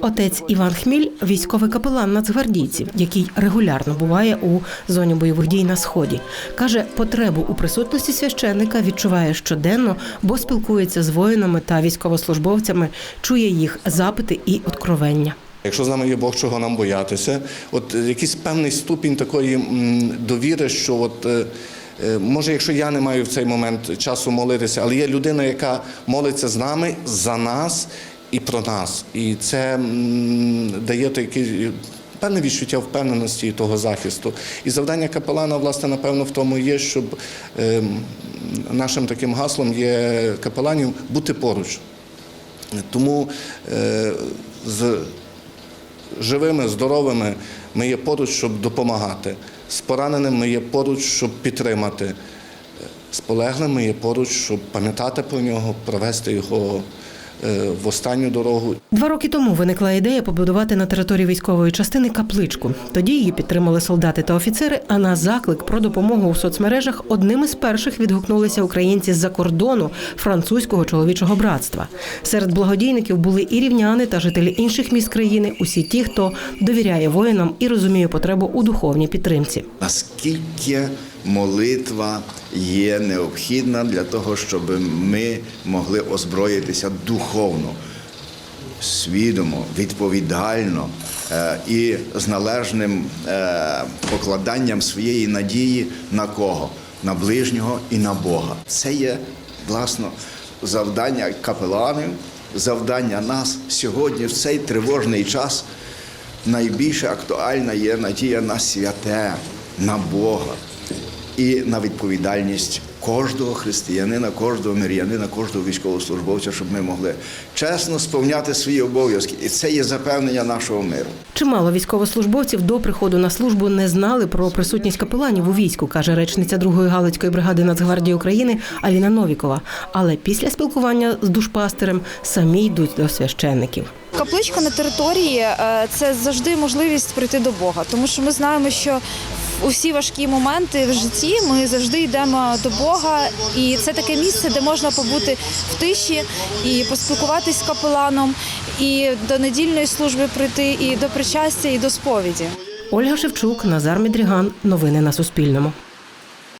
Отець Іван Хміль військовий капелан нацгвардійців, який регулярно буває у зоні бойових дій на сході. каже, потребу у присутності священника відчуває щоденно, бо спілкується з воїнами та військовослужбовцями, чує їх запити і откровення. Якщо з нами є Бог, чого нам боятися, от е, якийсь певний ступінь такої довіри, що от. е, е, Може, якщо я не маю в цей момент часу молитися, але є людина, яка молиться з нами, за нас і про нас. І це дає такий певне відчуття впевненості і того захисту. І завдання капелана, власне, напевно, в тому є, щоб е, нашим таким гаслом є капеланів бути поруч. Тому е, з живими, здоровими ми є поруч, щоб допомагати. З пораненим ми є поруч, щоб підтримати. З ми є поруч, щоб пам'ятати про нього, провести його е, в останню дорогу. Два роки тому виникла ідея побудувати на території військової частини капличку. Тоді її підтримали солдати та офіцери. А на заклик про допомогу у соцмережах одним із перших відгукнулися українці з-за кордону французького чоловічого братства. Серед благодійників були і рівняни та жителі інших міст країни. Усі ті, хто довіряє воїнам і розуміє потребу у духовній підтримці. наскільки молитва є необхідна для того, щоб ми могли озброїтися духовно, свідомо, відповідально е, і з належним е, покладанням своєї надії на кого? На ближнього і на Бога. Це є власно завдання капеланів, завдання нас сьогодні в цей тривожний час найбільше актуальна є надія на святе, на Бога і на відповідальність кожного християнина, кожного мир'янина, кожного військовослужбовця, щоб ми могли чесно сповняти свої обов'язки. І це є запевнення нашого миру. Чимало військовослужбовців до приходу на службу не знали про присутність капеланів у війську, каже речниця 2-ї Галицької бригади Нацгвардії України Аліна Новікова. Але після спілкування з душпастерем самі йдуть до священників. Капличка на території е, це завжди можливість прийти до Бога, тому що ми знаємо, що усі важкі моменти в житті ми завжди йдемо до Бога, і це таке місце, де можна побути в тиші і поспілкуватись з капеланом, і до недільної служби прийти, і до причастя, і до сповіді. Ольга Шевчук, Назар Мідріган. Новини на Суспільному.